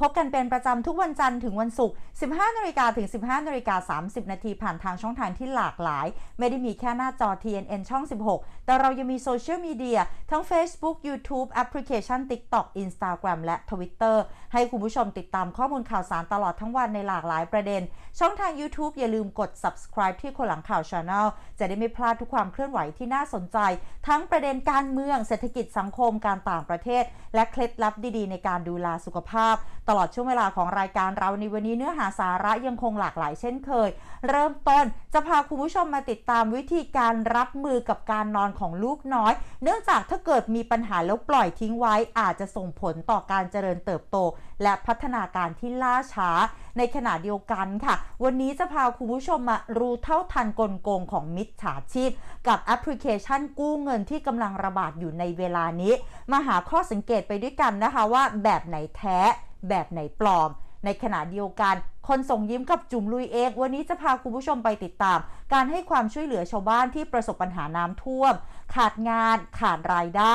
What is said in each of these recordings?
พบกันเป็นประจำทุกวันจันทร์ถึงวันศุกร์ 15นาฬิกาถึง 15นาฬิกา30 นาทีผ่านทางช่องทางที่หลากหลาย ไม่ได้มีแค่หน้าจอ TNN ช่อง 16 แต่เรายังมีโซเชียลมีเดียทั้ง Facebook YouTube แอปพลิเคชัน TikTok Instagram และ Twitter ให้คุณผู้ชมติดตามข้อมูลข่าวสารตลอดทั้งวันในหลากหลายประเด็น ช่องทาง YouTube อย่าลืมกด subscribe ที่คนหลังข่าว Channel จะได้ไม่พลาดทุกความเคลื่อนไหวที่น่าสนใจ ทั้งประเด็นการเมืองเศรษฐกิจสังคมการต่างประเทศ และเคล็ดลับดีๆ ในการดูแลสุขภาพตลอดช่วงเวลาของรายการเราในวันนี้เนื้อหาสาระยังคงหลากหลายเช่นเคย เริ่มต้นจะพาคุณผู้ชมมาติดตามวิธีการรับมือกับการนอนของลูกน้อย เนื่องจากถ้าเกิดมีปัญหาแล้วปล่อยทิ้งไว้อาจจะส่งผลต่อการเจริญเติบโต และพัฒนาการที่ล่าช้า ในขณะเดียวกันค่ะ วันนี้จะพาคุณผู้ชมมารู้เท่าทันกลโกงของมิจฉาชีพ กับแอปพลิเคชันกู้เงินที่กำลังระบาดอยู่ในเวลานี้ มาหาข้อสังเกตไปด้วยกันนะคะว่าแบบไหนแท้ แบบไหนปลอม ในขณะเดียวกัน คนส่งยิ้มกับจุ๋มลุยเองวันนี้จะพาคุณผู้ชมไปติดตาม การให้ความช่วยเหลือชาวบ้านที่ประสบปัญหาน้ำท่วม ขาดงานขาดรายได้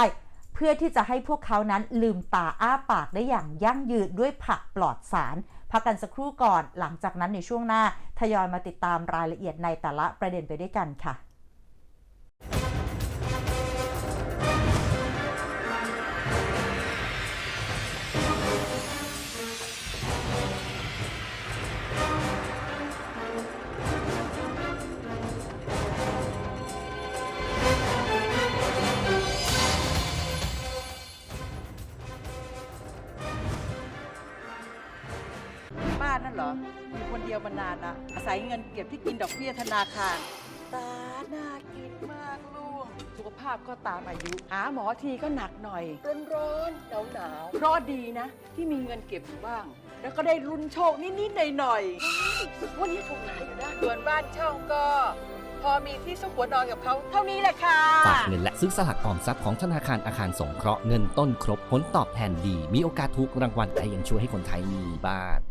เพื่อที่จะให้พวกเขานั้นลืมตาอ้าปากได้อย่างยั่งยืนด้วยผักปลอดสารพักกันสักครู่ก่อน หลังจากนั้นในช่วงหน้าทยอยมาติดตามรายละเอียดในแต่ละประเด็นไปด้วยกันค่ะ ออยู่คนเดียวมานานละอาศัยเงินเก็บที่กินดอกเบี้ยธนาคาร ตาน่ากินมากลูก สุขภาพก็ตามอายุ หาหมอทีก็หนักหน่อย ร้อนร้อนหนาวหนาวๆเพราะดีนะ ที่มีเงินเก็บอยู่บ้าง แล้วก็ได้รุนโชคนิดๆหน่อยๆวันนี้ถูกหลายอยู่นะส่วนบ้านเช่าก็ พอมีที่ซุกหัวนอนกับเขาเท่านี้แหละค่ะ ฝากเงินและซื้อสลากออมทรัพย์ของธนาคารอาคารสงเคราะห์เงินต้นครบผลตอบแทนดี มีโอกาสถูกรางวัลแต่ยังช่วยให้คนไทยมีบ้าน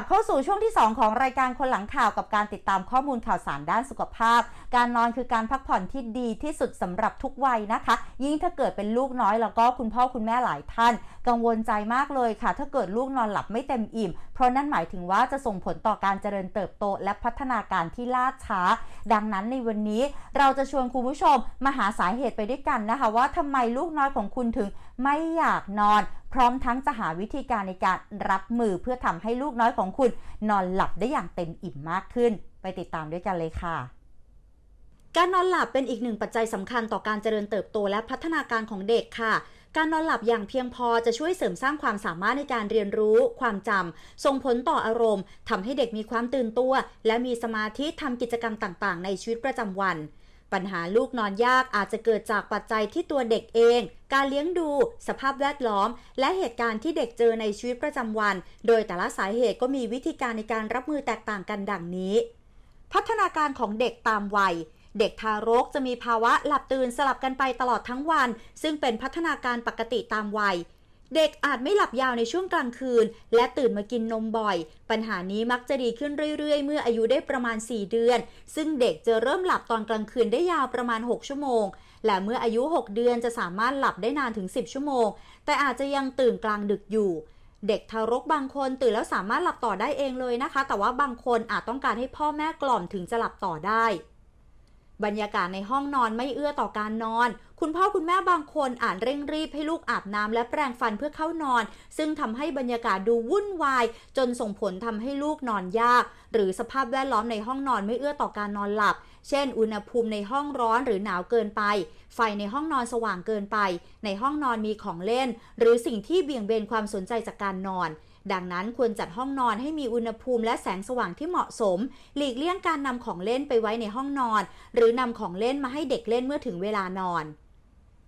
ลับเข้าสู่ช่วงที่ 2 ของรายการคนหลังข่าวกับการติดตามข้อมูลข่าวสารด้านสุขภาพ การนอนคือการพักผ่อนที่ดีที่สุดสำหรับทุกวัยนะคะ ยิ่งถ้าเกิดเป็นลูกน้อยแล้วก็คุณพ่อคุณแม่หลายท่าน กังวลใจมากเลยค่ะ ถ้าเกิดลูกนอนหลับไม่เต็มอิ่ม เพราะนั่นหมายถึงว่าจะส่งผลต่อการเจริญเติบโต และพัฒนาการที่ล่าช้า ดังนั้นในวันนี้เราจะชวนคุณผู้ชมมาหาสาเหตุไปด้วยกันนะคะ ว่าทำไมลูกน้อยของคุณถึงไม่อยากนอน พร้อมทั้งจะหาวิธีการในการรับมือเพื่อทำให้ลูกน้อยของคุณ นอนหลับได้อย่างเต็มอิ่มมากขึ้น ไปติดตามด้วยกันเลยค่ะการนอนหลับเป็นอีกหนึ่งปัจจัยสำคัญต่อการเจริญเติบโตและพัฒนาการของเด็กค่ะ การนอนหลับอย่างเพียงพอจะช่วยเสริมสร้างความสามารถในการเรียนรู้ ความจำส่งผลต่ออารมณ์ทำให้เด็กมีความตื่นตัว และมีสมาธิทำกิจกรรมต่างๆ ในชีวิตประจำวัน ปัญหาลูกนอนยากอาจจะเกิดจากปัจจัยที่ตัวเด็กเอง การเลี้ยงดู สภาพแวดล้อม และเหตุการณ์ที่เด็กเจอในชีวิตประจำวัน โดยแต่ละสาเหตุก็มีวิธีการในการรับมือแตกต่างกันดังนี้ พัฒนาการของเด็กตามวัย เด็กทารกจะมีภาวะหลับตื่นสลับกันไปตลอดทั้งวัน ซึ่งเป็นพัฒนาการปกติตามวัย เด็กอาจไม่หลับยาวในช่วงกลางคืน และตื่นมากินนมบ่อย ปัญหานี้มักจะดีขึ้นเรื่อยๆ เมื่ออายุได้ประมาณ 4 เดือน ซึ่งเด็กจะเริ่มหลับตอนกลางคืนได้ยาวประมาณ 6 ชั่วโมง และเมื่ออายุ 6 เดือนจะสามารถหลับได้นานถึง 10 ชั่วโมง แต่อาจจะยังตื่นกลางดึกอยู่เด็กทารกบางคนตื่นแล้วสามารถหลับต่อได้เองเลยนะคะ แต่ว่าบางคนอาจต้องการให้พ่อแม่กล่อมถึงจะหลับต่อได้ บรรยากาศในห้องนอนไม่เอื้อต่อการนอน คุณพ่อคุณแม่บางคนอาจเร่งรีบให้ลูกอาบน้ำและแปรงฟันเพื่อเข้านอน ซึ่งทำให้บรรยากาศดูวุ่นวาย จนส่งผลทำให้ลูกนอนยาก หรือสภาพแวดล้อมในห้องนอนไม่เอื้อต่อการนอนหลับ เช่น อุณหภูมิในห้องร้อนหรือหนาวเกินไป ไฟในห้องนอนสว่างเกินไป ในห้องนอนมีของเล่น หรือสิ่งที่เบี่ยงเบนความสนใจจากการนอน ดังนั้นควรจัดห้องนอนให้มีอุณหภูมิและแสงสว่างที่เหมาะสม หลีกเลี่ยงการนำของเล่นไปไว้ในห้องนอน หรือนำของเล่นมาให้เด็กเล่นเมื่อถึงเวลานอน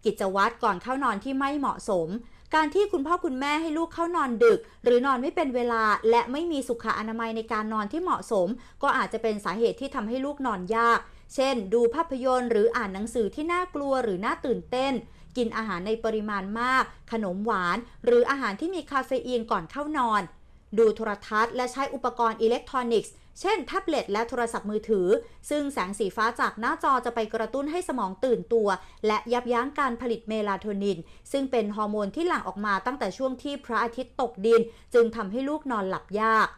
กิจวัตรก่อนเข้านอนที่ไม่เหมาะสม การที่คุณพ่อคุณแม่ให้ลูกเข้านอนดึก หรือนอนไม่เป็นเวลา และไม่มีสุขอนามัยในการนอนที่เหมาะสม ก็อาจจะเป็นสาเหตุที่ทำให้ลูกนอนยาก เช่น ดูภาพยนตร์หรืออ่านหนังสือที่น่ากลัวหรือน่าตื่นเต้น กินอาหารในปริมาณมาก ขนมหวาน หรืออาหารที่มีคาเฟอีนก่อนเข้านอน ดูโทรทัศน์และใช้อุปกรณ์อิเล็กทรอนิกส์เช่นแท็บเล็ตและโทรศัพท์มือถือ ซึ่งแสงสีฟ้าจากหน้าจอจะไปกระตุ้นให้สมองตื่นตัว และยับยั้งการผลิตเมลาโทนิน ซึ่งเป็นฮอร์โมนที่หลั่งออกมาตั้งแต่ช่วงที่พระอาทิตย์ตกดิน จึงทำให้ลูกนอนหลับยาก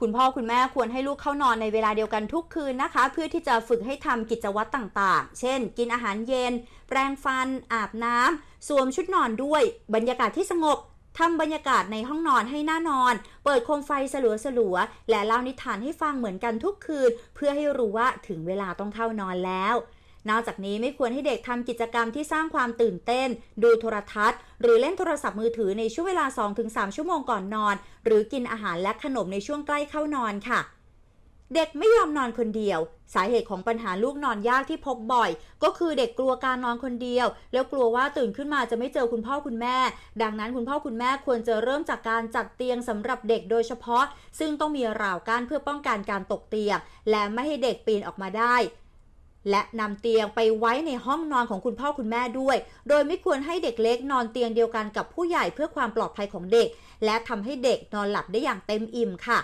คุณพ่อคุณแม่ควรให้ลูกเข้านอนในเวลาเดียวกันทุกคืนนะคะ เพื่อที่จะฝึกให้ทำกิจวัตรต่างๆ เช่น กินอาหารเย็น แปรงฟัน อาบน้ำสวมชุดนอนด้วย บรรยากาศที่สงบทำบรรยากาศในห้องนอนให้น่านอน เปิดโคมไฟสลัวๆและเล่านิทานให้ฟังเหมือนกันทุกคืน เพื่อให้รู้ว่าถึงเวลาต้องเข้านอนแล้ว นอกจากนี้ไม่ควรให้เด็กทำกิจกรรมที่สร้างความตื่นเต้น ดูโทรทัศน์ หรือเล่นโทรศัพท์มือถือในช่วงเวลา 2-3 ชั่วโมงก่อนนอน หรือกินอาหารและขนมในช่วงใกล้เข้านอนค่ะเด็กไม่ยอมนอนคนเดียว สาเหตุของปัญหาลูกนอนยากที่พบบ่อย ก็คือเด็กกลัวการนอนคนเดียว แล้วกลัวว่าตื่นขึ้นมาจะไม่เจอคุณพ่อคุณแม่ ดังนั้นคุณพ่อคุณแม่ควรจะเริ่มจากการจัดเตียงสำหรับเด็กโดยเฉพาะ ซึ่งต้องมีราวกั้นเพื่อป้องกันการตกเตียง และไม่ให้เด็กปีนออกมาได้ และนำเตียงไปไว้ในห้องนอนของคุณพ่อคุณแม่ด้วย โดยไม่ควรให้เด็กเล็กนอนเตียงเดียวกันกับผู้ใหญ่เพื่อความปลอดภัยของเด็ก และทำให้เด็กนอนหลับได้อย่างเต็มอิ่มค่ะ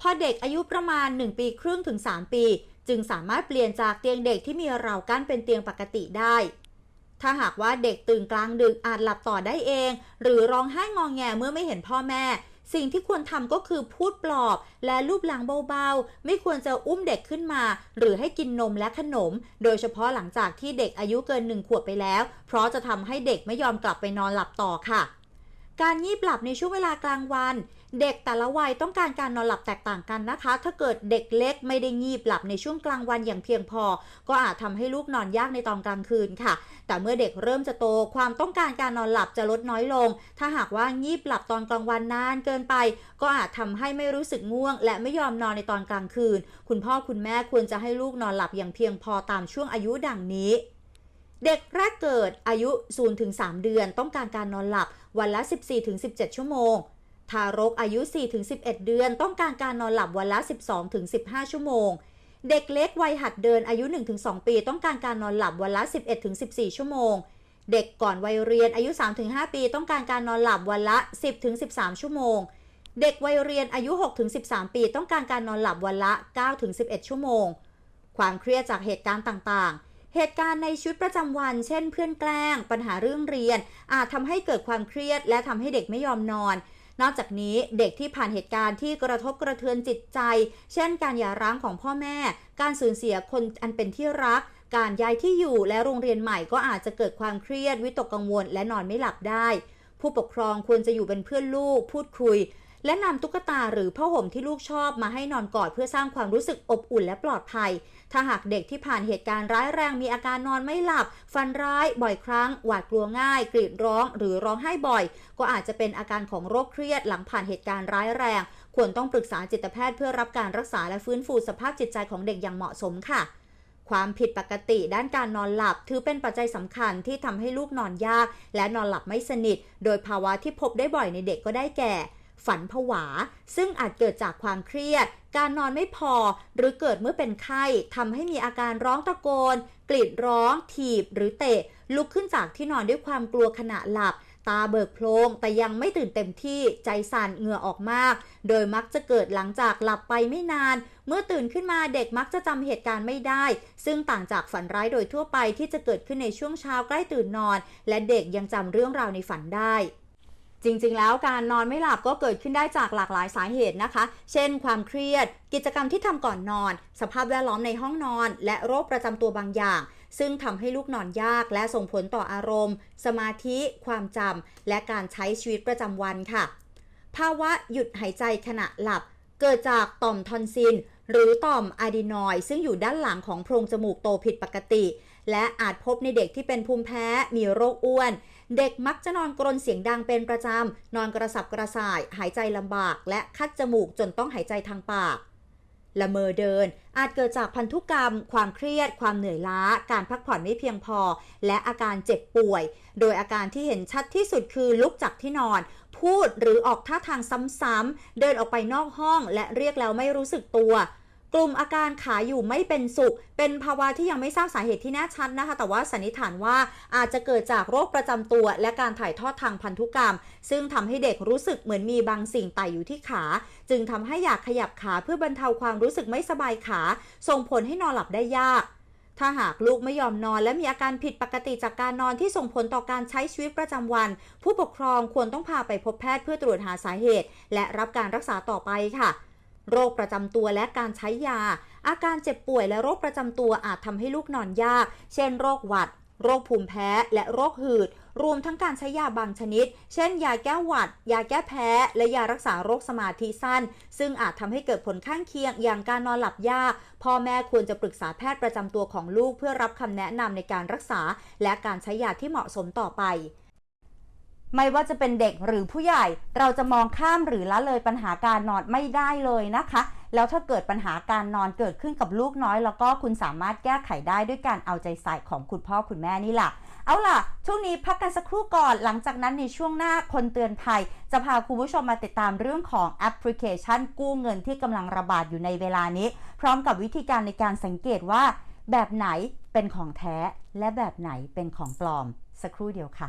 พอเด็กอายุประมาณ 1 ปีครึ่งถึง 3 ปี จึงสามารถเปลี่ยนจากเตียงเด็กที่มีราวกั้นเป็นเตียงปกติได้ ถ้าหากว่าเด็กตื่นกลางดึกอาจหลับต่อได้เอง หรือร้องไห้งองแงเมื่อไม่เห็นพ่อแม่ สิ่งที่ควรทำก็คือพูดปลอบและลูบหลังเบาๆ ไม่ควรจะอุ้มเด็กขึ้นมา หรือให้กินนมและขนม โดยเฉพาะหลังจากที่เด็กอายุเกินหนึ่งขวบไปแล้ว เพราะจะทำให้เด็กไม่ยอมกลับไปนอนหลับต่อค่ะ การงีบหลับในช่วงเวลากลางวัน เด็กแต่ละวัยต้องการการนอนหลับแตกต่างกันนะคะ ถ้าเกิดเด็กเล็กไม่ได้งีบหลับในช่วงกลางวันอย่างเพียงพอ ก็อาจทำให้ลูกนอนยากในตอนกลางคืนค่ะ แต่เมื่อเด็กเริ่มจะโตความต้องการการนอนหลับจะลดน้อยลง ถ้าหากว่างีบหลับตอนกลางวันนานเกินไป ก็อาจทำให้ไม่รู้สึกง่วง และไม่ยอมนอนในตอนกลางคืน คุณพ่อคุณแม่ควรจะให้ลูกนอนหลับอย่างเพียงพอตามช่วงอายุดังนี้เด็กแรกเกิดอายุ 0-3 เดือนต้องการการนอนหลับวันละ 14-17 ชั่วโมง ทารกอายุ 4-11 เดือน ต้องการการนอนหลับวันละ 12-15 ชั่วโมง เด็กเล็กวัยหัดเดินอายุ 1-2 ปี ต้องการการนอนหลับวันละ 11-14 ชั่วโมง เด็กก่อนวัยเรียนอายุ 3-5 ปี ต้องการการนอนหลับวันละ 10-13 ชั่วโมง เด็กวัยเรียนอายุ 6-13 ปี ต้องการการนอนหลับวันละ 9-11 ชั่วโมง ความเครียดจากเหตุการณ์ต่างๆเหตุการณ์ในชีวิตประจำวัน เช่นเพื่อนแกล้ง ปัญหาเรื่องเรียน อาจทำให้เกิดความเครียด และทำให้เด็กไม่ยอมนอน นอกจากนี้เด็กที่ผ่านเหตุการณ์ที่กระทบกระเทือนจิตใจ เช่นการหย่าร้างของพ่อแม่ การสูญเสียคนอันเป็นที่รัก การย้ายที่อยู่และโรงเรียนใหม่ก็อาจจะเกิดความเครียดวิตกกังวล และนอนไม่หลับได้ ผู้ปกครองควรจะอยู่เป็นเพื่อนลูก พูดคุย และนำตุ๊กตาหรือผ้าห่มที่ลูกชอบมาให้นอนกอดเพื่อสร้างความรู้สึกอบอุ่นและปลอดภัย ถ้าหากเด็กที่ผ่านเหตุการณ์ร้ายแรงมีอาการนอนไม่หลับ ฟันร้ายบ่อยครั้ง หวาดกลัวง่าย กรีดร้อง หรือร้องไห้บ่อย ก็อาจจะเป็นอาการของโรคเครียดหลังผ่านเหตุการณ์ร้ายแรง ควรต้องปรึกษาจิตแพทย์เพื่อรับการรักษาและฟื้นฟูสภาพจิตใจของเด็กอย่างเหมาะสมค่ะความผิดปกติด้านการนอนหลับ ถือเป็นปัจจัยสำคัญที่ทำให้ลูกนอนยาก และนอนหลับไม่สนิท โดยภาวะที่พบได้บ่อยในเด็กก็ได้แก่ ฝันผวา ซึ่งอาจเกิดจากความเครียด การนอนไม่พอ หรือเกิดเมื่อเป็นไข้ทำให้มีอาการร้องตะโกน กรีดร้อง ถีบ หรือเตะ ลุกขึ้นจากที่นอนด้วยความกลัวขณะหลับตาเบิกโพลงแต่ยังไม่ตื่นเต็มที่ใจสั่นเหงื่อออกมาก โดยมักจะเกิดหลังจากหลับไปไม่นาน เมื่อตื่นขึ้นมาเด็กมักจะจำเหตุการณ์ไม่ได้ ซึ่งต่างจากฝันร้ายโดยทั่วไปที่จะเกิดขึ้นในช่วงเช้าใกล้ตื่นนอน และเด็กยังจำเรื่องราวในฝันได้ จริงๆ แล้วการนอนไม่หลับก็เกิดขึ้นได้จากหลากหลายสาเหตุนะคะ เช่น ความเครียด กิจกรรมที่ทำก่อนนอน สภาพแวดล้อมในห้องนอน และโรคประจำตัวบางอย่าง ซึ่งทำให้ลูกนอนยาก และส่งผลต่ออารมณ์ สมาธิ ความจำและการใช้ชีวิตประจำวันค่ะ ภาวะหยุดหายใจขณะหลับ เกิดจากต่อมทอนซิลหรือต่อมอะดีนอยด์ซึ่งอยู่ด้านหลังของโพรงจมูกโตผิดปกติ และอาจพบในเด็กที่เป็นภูมิแพ้ มีโรคอ้วน เด็กมักจะนอนกรนเสียงดังเป็นประจำ นอนกระสับกระส่าย หายใจลำบาก และคัดจมูกจนต้องหายใจทางปากละเมอเดิน อาจเกิดจากพันธุกรรม ความเครียด ความเหนื่อยล้า การพักผ่อนไม่เพียงพอ และอาการเจ็บป่วย โดยอาการที่เห็นชัดที่สุดคือลุกจากที่นอน พูดหรือออกท่าทางซ้ำๆ เดินออกไปนอกห้องและเรียกแล้วไม่รู้สึกตัว กลุ่มอาการขาอยู่ไม่เป็นสุข เป็นภาวะที่ยังไม่ทราบสาเหตุที่แน่ชัดนะคะ แต่ว่าสันนิษฐานว่าอาจจะเกิดจากโรคประจำตัว และการถ่ายทอดทางพันธุกรรม ซึ่งทำให้เด็กรู้สึกเหมือนมีบางสิ่งไต่อยู่ที่ขา จึงทำให้อยากขยับขาเพื่อบรรเทาความรู้สึกไม่สบายขา ส่งผลให้นอนหลับได้ยากถ้าหากลูกไม่ยอมนอนและมีอาการผิดปกติจากการนอนที่ส่งผลต่อการใช้ชีวิตประจำวัน ผู้ปกครองควรต้องพาไปพบแพทย์เพื่อตรวจหาสาเหตุ และรับการรักษาต่อไปค่ะ โรคประจำตัวและการใช้ยา อาการเจ็บป่วยและโรคประจำตัวอาจทำให้ลูกนอนยาก เช่นโรคหวัด โรคภูมิแพ้และโรคหืด รวมทั้งการใช้ยาบางชนิด เช่น ยาแก้หวัด ยาแก้แพ้ และยารักษาโรคสมาธิสั้น ซึ่งอาจทำให้เกิดผลข้างเคียง อย่างการนอนหลับยากพ่อแม่ควรจะปรึกษาแพทย์ประจำตัวของลูกเพื่อรับคำแนะนำในการรักษา และการใช้ยาที่เหมาะสมต่อไป ไม่ว่าจะเป็นเด็กหรือผู้ใหญ่ เราจะมองข้ามหรือละเลยปัญหาการนอนไม่ได้เลยนะคะ แล้วถ้าเกิดปัญหาการนอนเกิดขึ้นกับลูกน้อย แล้วก็คุณสามารถแก้ไขได้ด้วยการเอาใจใส่ของคุณพ่อคุณแม่นี่แหละเอาล่ะ ช่วงนี้พักกันสักครู่ก่อน หลังจากนั้นในช่วงหน้าคนเตือนภัย จะพาคุณผู้ชมมาติดตามเรื่องของแอปพลิเคชันกู้เงินที่กำลังระบาดอยู่ในเวลานี้ พร้อมกับวิธีการในการสังเกตว่า แบบไหนเป็นของแท้และแบบไหนเป็นของปลอม สักครู่เดียวค่ะ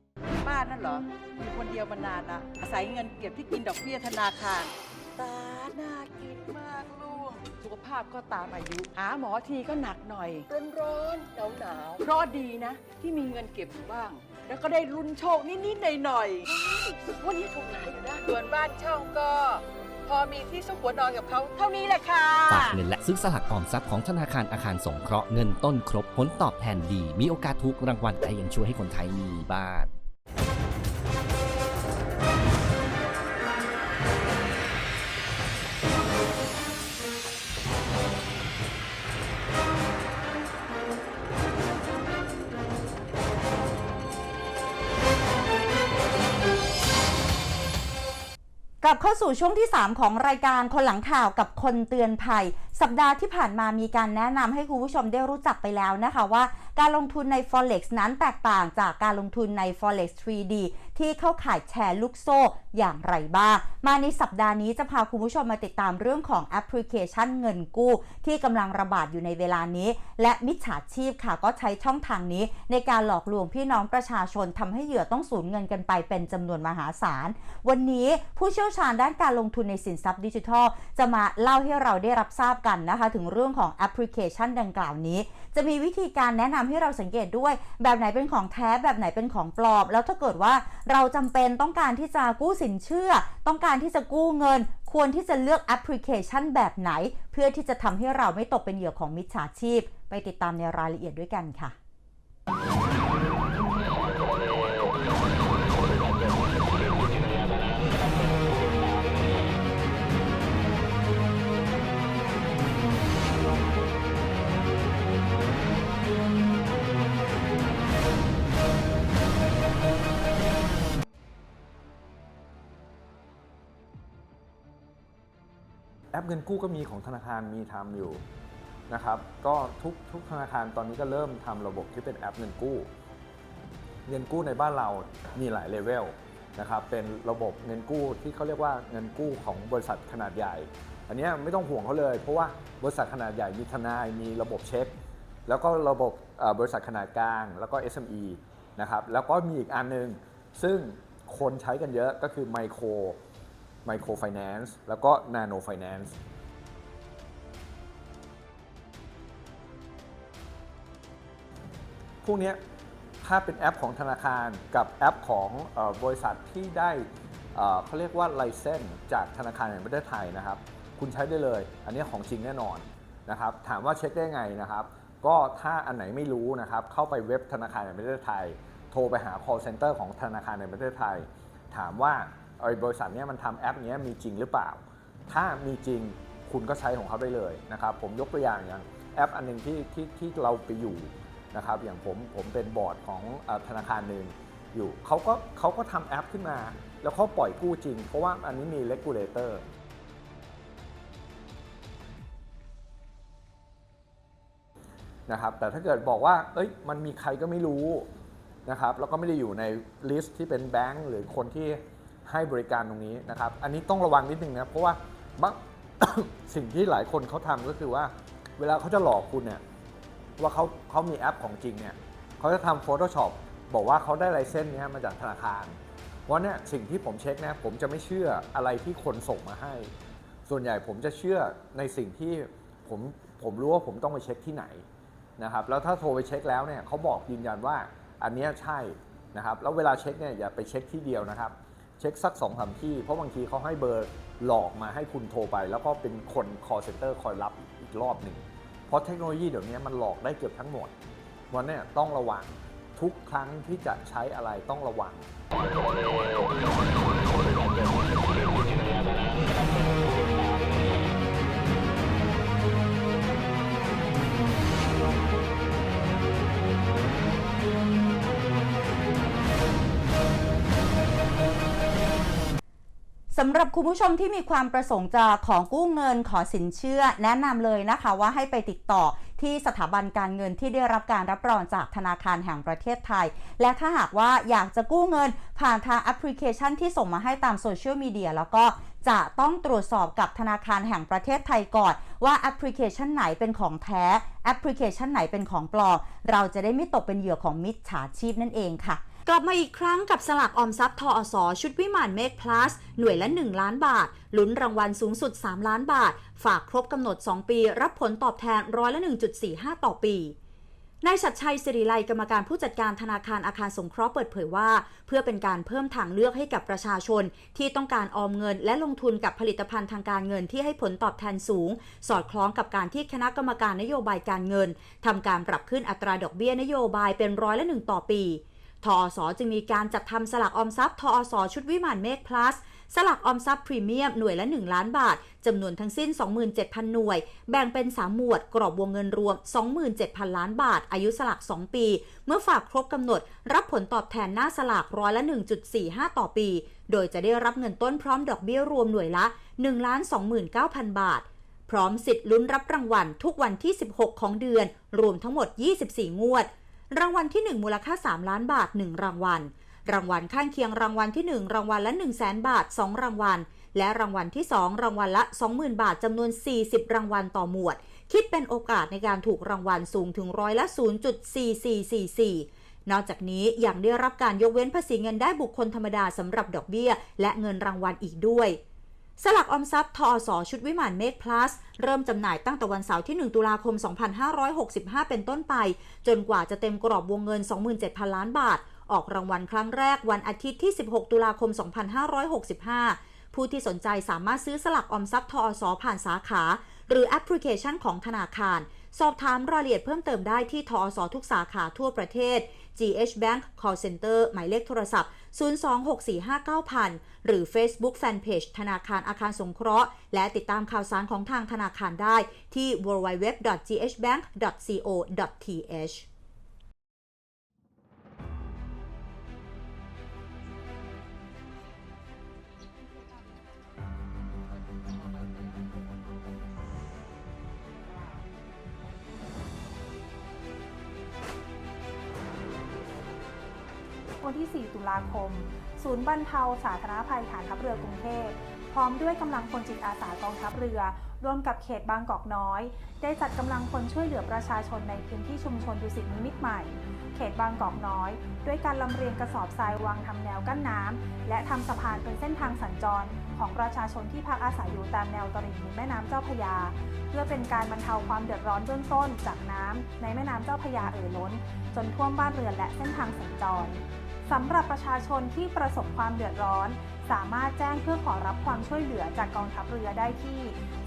เหรออยู่คนเดียวมานานละอาศัยเงินเก็บที่กินดอกเบี้ยธนาคาร ตาน่ากินมากลูก สุขภาพก็ตามอายุ หาหมอทีก็หนักหน่อย ร้อนร้อนหนาวหนาวเพราะดีนะ ที่มีเงินเก็บอยู่บ้าง แล้วก็ได้ลุ้นโชคนิดๆหน่อยๆวันนี้ถูกหลายอยู่นะส่วนบ้านเช่าก็ พอมีที่ซุกหัวนอนกับเขาเท่านี้แหละค่ะ ฝากเงินและซื้อสลากออมทรัพย์ของธนาคารอาคารสงเคราะห์เงินต้นครบผลตอบแทนดี มีโอกาสถูกรางวัลแต่ยังช่วยให้คนไทยมีบ้าน กลับเข้าสู่ช่วงที่ 3 ของรายการคนหลังข่าวกับคนเตือนภัย สัปดาห์ที่ผ่านมามีการแนะนำให้คุณผู้ชมได้รู้จักไปแล้วนะคะว่า การลงทุนใน Forex นั้นแตกต่างจากการลงทุนใน Forex 3D ที่เข้าข่ายแชร์ลูกโซ่อย่างไรบ้าง มาในสัปดาห์นี้จะพาคุณผู้ชมมาติดตามเรื่องของแอปพลิเคชันเงินกู้ ที่กำลังระบาดอยู่ในเวลานี้ และมิจฉาชีพค่ะก็ใช้ช่องทางนี้ ในการหลอกลวงพี่น้องประชาชนทำให้เหยื่อต้องสูญเงินกันไปเป็นจำนวนมหาศาล วันนี้ผู้เชี่ยวชาญด้านการลงทุนในสินทรัพย์ดิจิทัล จะมาเล่าให้เราได้รับทราบกันนะคะ ถึงเรื่องของแอปพลิเคชันดังกล่าวนี้ จะมีวิธีการแนะนำให้เราสังเกตด้วย แบบไหนเป็นของแท้แบบไหนเป็นของปลอม แล้วถ้าเกิดว่าเราจำเป็นต้องการที่จะกู้สินเชื่อ ต้องการที่จะกู้เงิน ควรที่จะเลือกแอปพลิเคชันแบบไหน เพื่อที่จะทำให้เราไม่ตกเป็นเหยื่อของมิจฉาชีพ ไปติดตามในรายละเอียดด้วยกันค่ะ แอปเงินกู้ก็มีของธนาคารมีทำอยู่นะครับ ก็ทุกทุกธนาคารตอนนี้ก็เริ่มทำระบบที่เป็นแอปเงินกู้ เงินกู้ในบ้านเรามีหลายเลเวลนะครับเป็นระบบเงินกู้ที่เขาเรียกว่าเงินกู้ของบริษัทขนาดใหญ่ อันนี้ไม่ต้องห่วงเขาเลย เพราะว่าบริษัทขนาดใหญ่มีทนายมีระบบเช็ค แล้วก็ระบบบริษัทขนาดกลาง แล้วก็ SME นะครับแล้วก็มีอีกอันหนึง ซึ่งคนใช้กันเยอะก็คือไมโคร ไมโครไฟแนนซ์แล้วก็นาโนไฟแนนซ์พวกนี้ถ้าเป็นแอปของธนาคารกับแอปของอบริษัทที่ได้เอ่อเขาเรียกว่าไลเซนจากธนาคารแห่งประเทศไทยนะครับ คุณใช้ได้เลย อันนี้ของจริงแน่นอนนะครับ ถามว่าเช็คได้ไงนะครับ ก็ถ้าอันไหนไม่รู้นะครับ เข้าไปเว็บธนาคารแห่งประเทศไทย โทรไปหา call center ของธนาคารแห่งประเทศไทย ถามว่า ไอ้บริษัทเนี้ยมันทำแอปเนี้ยมีจริงหรือเปล่า ถ้ามีจริงคุณก็ใช้ของเขาได้เลยนะครับผมยกตัวอย่างอย่างแอปอันหนึงที่ที่ที่เราไปอยู่นะครับอย่างผมผมเป็นบอร์ดของธนาคารหนึ่งอยู่เขาก็เขาก็ทำแอปขึ้นมา แล้วเขาปล่อยกู้จริง เพราะว่าอันนี้มี regulator นะครับแต่ถ้าเกิดบอกว่าเอ้ยมันมีใครก็ไม่รู้นะครับแล้วก็ไม่ได้อยู่ในลิสต์ที่เป็นแบงก์หรือคนที่ ให้บริการตรงนี้นะครับ อันนี้ต้องระวังนิดนึงนะเพราะว่าบางสิ่งที่หลายคนเขาทำก็คือว่า เวลาเขาจะหลอกคุณเนี่ยว่าเขาเขามีแอปของจริงเนี่ยเขาจะทำ Photoshop บอกว่าเขาได้ลเซนส์เนี้ยมาจากธนาคาร เพราะเนี่ยสิ่งที่ผมเช็คนะผมจะไม่เชื่ออะไรที่คนส่งมาให้ ส่วนใหญ่ผมจะเชื่อในสิ่งที่ผมผมรู้ว่าผมต้องไปเช็คที่ไหนนะครับแล้วถ้าโทรไปเช็คแล้วเนี่ยเขาบอกยืนยันว่าอันนี้ใช่นะครับแล้วเวลาเช็คเนี่ยอย่าไปเช็คที่เดียวนะครับ เช็คสัก2องสามที่ เพราะบางทีเขาให้เบอร์หลอกมาให้คุณโทรไป แล้วก็เป็นคน call center คอยรับอีกรอบหนึ่ง เพราะเทคโนโลยีเดี๋ยวนี้มันหลอกได้เกือบทั้งหมด วันนี้ต้องระวังทุกครั้งที่จะใช้อะไรต้องระวัง สำหรับคุณผู้ชมที่มีความประสงค์จะของกู้เงินขอสินเชื่อ แนะนำเลยนะคะว่าให้ไปติดต่อที่สถาบันการเงินที่ได้รับการรับรองจากธนาคารแห่งประเทศไทย และถ้าหากว่าอยากจะกู้เงินผ่านทางแอปพลิเคชันที่ส่งมาให้ตามโซเชียลมีเดียแล้วก็จะต้องตรวจสอบกับธนาคารแห่งประเทศไทยก่อน ว่าแอปพลิเคชันไหนเป็นของแท้ แอปพลิเคชันไหนเป็นของปลอมเราจะได้ไม่ตกเป็นเหยื่อของมิจฉาชีพนั่นเองค่ะ กลับมาอีกครั้งกับสลากออมทรัพย์ทอสชุดวิมานเมกพลัสหน่วยละ 1 ล้านบาท ลุ้นรางวัลสูงสุด 3 ล้านบาท ฝากครบกำหนด 2 ปี รับผลตอบแทนร้อยละ 1.45 ต่อปีนายชัดชัยสิริไลกรรมการผู้จัดการธนาคารอาคารสงเคราะห์เปิดเผยว่า เพื่อเป็นการเพิ่มทางเลือกให้กับประชาชน ที่ต้องการออมเงิน และลงทุนกับผลิตภัณฑ์ทางการเงินที่ให้ผลตอบแทนสูง สอดคล้องกับการที่คณะกรรมการนโยบายการเงินทำการปรับขึ้นอัตราดอกเบี้ยนโยบายเป็นร้อยละหนึ่งต่อปี ทอสจึงมีการจัดทำสลากออมทรัพย์ทอสชุดวิมานเมฆ plus สลากออมทรัพย์พรีเมียมหน่วยละ 1 ล้านบาท จำนวนทั้งสิ้น 27,000 หน่วย แบ่งเป็น 3 หมวด กรอบวงเงินรวม 27,000 ล้านบาท อายุสลาก 2 ปี เมื่อฝากครบกำหนด รับผลตอบแทนหน้าสลากร้อยละ 1.45 ต่อปี โดยจะได้รับเงินต้นพร้อมดอกเบี้ยรวมหน่วยละ1,29,000 บาท พร้อมสิทธิ์ลุ้นรับรางวัลทุกวันที่ 16 ของเดือน รวมทั้งหมด 24 งวด รางวัลที่ 1 มูลค่า 3 ล้านบาท 1 รางวัล รางวัลข้างเคียงรางวัลที่ 1 รางวัลละ 1 0 0 0 0แบาท 2 รางวัล และรางวัลที่ 2 รางวัลละ 20,000 บาทจำนวน 40 รางวัลต่อหมวด คิดเป็นโอกาสในการถูกรางวัลสูงถึงร้อยละ 0.4444นอกจากนี้ยังได้รับการยกเว้นภาษีเงินได้บุคคลธรรมดาสำหรับดอกเบี้ย และเงินรางวัลอีกด้วย สลักออมทรัพย์ทอสชุดวิมานเมฆพลัสเริ่มจำหน่ายตั้งแต่วันเสาร์ที่ 1 ตุลาคม 2565 เป็นต้นไป จนกว่าจะเต็มกรอบวงเงิน 27,000 ล้านบาท ออกรางวัลครั้งแรกวันอาทิตย์ที่ 16 ตุลาคม 2565 ผู้ที่สนใจสามารถซื้อสลักออมทรัพย์ทอสผ่านสาขา หรือแอปพลิเคชันของธนาคาร สอบถามรายละเอียดเพิ่มเติมได้ที่ทอสทุกสาขาทั่วประเทศ GH Bank Call Center หมายเลขโทรศัพท์ 026459000 หรือ Facebook Fanpage ธนาคารอาคารสงเคราะห์ และติดตามข่าวสารของทางธนาคารได้ที่ www.ghbank.co.th ที่ 4 ตุลาคม ศูนย์บรรเทาสาธารณภัยฐานทัพเรือกรุงเทพ พร้อมด้วยกำลังพลจิตอาสากองทัพเรือ ร่วมกับเขตบางกอกน้อย ได้จัดกำลังพลช่วยเหลือประชาชนในพื้นที่ชุมชนดุสิตนิมิตรใหม่ เขตบางกอกน้อย ด้วยการลำเรียงกระสอบทรายวางทำแนวกั้นน้ำและทำสะพานเป็นเส้นทางสัญจรของประชาชนที่พักอาศัยอยู่ตามแนวตลิ่งริมแม่น้ำเจ้าพยาเพื่อเป็นการบรรเทาความเดือดร้อนเบื้องต้นจากน้ำในแม่น้ำเจ้าพยาเอ่อล้น จนท่วมบ้านเรือนและเส้นทางสัญจร สำหรับประชาชนที่ประสบความเดือดร้อน สามารถแจ้งเพื่อขอรับความช่วยเหลือจากกองทัพเรือได้ที่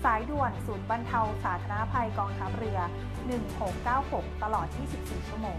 สายด่วนศูนย์บรรเทาสาธารณภัยกองทัพเรือ 1696 ตลอด 24 ชั่วโมง